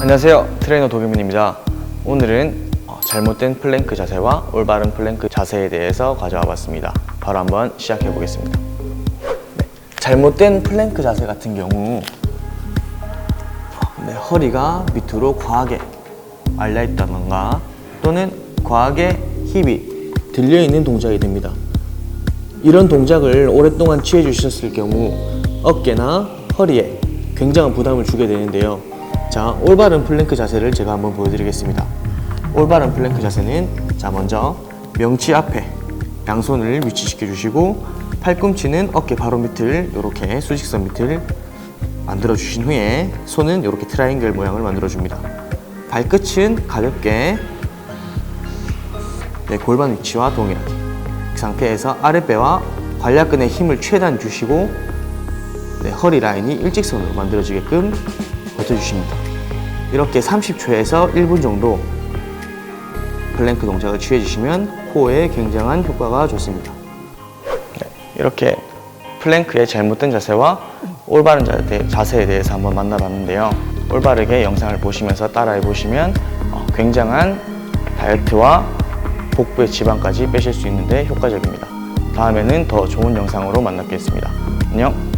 안녕하세요. 트레이너 도겸민입니다. 오늘은 어, 잘못된 플랭크 자세와 올바른 플랭크 자세에 대해서 가져와 봤습니다. 바로 한번 시작해 보겠습니다. 네, 잘못된 플랭크 자세 같은 경우 네, 허리가 밑으로 과하게 말려 있다던가 또는 과하게 힙이 들려 있는 동작이 됩니다. 이런 동작을 오랫동안 취해 주셨을 경우 어깨나 허리에 굉장한 부담을 주게 되는데요. 자, 올바른 플랭크 자세를 제가 한번 보여드리겠습니다. 올바른 플랭크 자세는 자 먼저 명치 앞에 양손을 위치시켜 주시고 팔꿈치는 어깨 바로 밑을 이렇게 수직선 밑을 만들어 주신 후에 손은 이렇게 트라이앵글 모양을 만들어 줍니다. 발끝은 가볍게 네, 골반 위치와 동일하게 그 상태에서 아랫배와 관략근에 힘을 최대한 주시고 네, 허리 라인이 일직선으로 만들어지게끔 버텨주십니다. 이렇게 30초에서 1분 정도 플랭크 동작을 취해주시면 코어에 굉장한 효과가 좋습니다. 네, 이렇게 플랭크의 잘못된 자세와 올바른 자세, 자세에 대해서 한번 만나봤는데요. 올바르게 영상을 보시면서 따라해 보시면 어, 굉장한 다이어트와 복부의 지방까지 빼실 수 있는데 효과적입니다. 다음에는 더 좋은 영상으로 만나뵙겠습니다. 안녕!